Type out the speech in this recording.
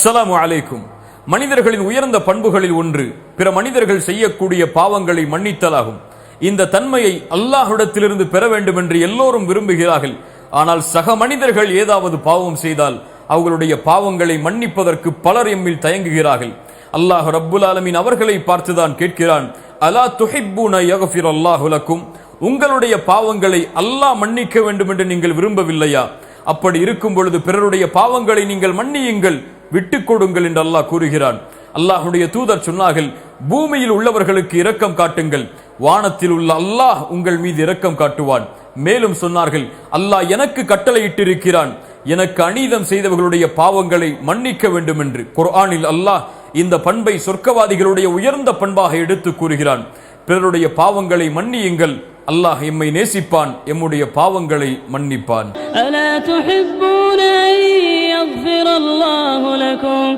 அஸ்ஸலாமு அலைக்கும். மனிதர்களின் உயர்ந்த பண்புகளில் ஒன்று பிற மனிதர்கள் செய்யக்கூடிய பாவங்களை மன்னித்தலாகும். இந்த தன்மையை அல்லாஹ்விடத்திலிருந்து பெற வேண்டும் என்று எல்லோரும் விரும்புகிறார்கள். ஆனால் சக மனிதர்கள் ஏதாவது பாவம் செய்தால் அவர்களுடைய பாவங்களை மன்னிப்பதற்கு பலர் எம்மில் தயங்குகிறார்கள். அல்லாஹ் ரப்புல் ஆலமின் அவர்களை பார்த்துதான் கேட்கிறான் அலா துஹிப்பூன யக்ஃபிர் அல்லாஹு உங்களுடைய பாவங்களை அல்லாஹ் மன்னிக்க வேண்டும் என்று நீங்கள் விரும்பவில்லையா? அப்படி இருக்கும் பொழுது பிறருடைய பாவங்களை நீங்கள் மன்னியுங்கள். விட்டுக் கொடுங்கள் என்று அல்லாஹ் கூறுகிறான். அல்லாஹுடைய தூதர் சொன்னார்கள் பூமியில் உள்ளவர்களுக்கு இரக்கம் காட்டுங்கள். வானத்தில் உள்ள அல்லாஹ் உங்கள் மீது இரக்கம் காட்டுவான். மேலும் சொன்னார்கள் அல்லாஹ் எனக்கு கட்டளையிட்டிருக்கிறான். எனக்கு அநீதம் செய்தவர்களுடைய பாவங்களை மன்னிக்க வேண்டும் என்று குர்ஆனில் அல்லாஹ் இந்த பண்பை சொர்க்கவாதிகளுடைய உயர்ந்த பண்பாக எடுத்து கூறுகிறான். பிறருடைய பாவங்களை மன்னியுங்கள். அல்லாஹ் எம்மை நேசிப்பான். எம்முடைய பாவங்களை மன்னிப்பான்.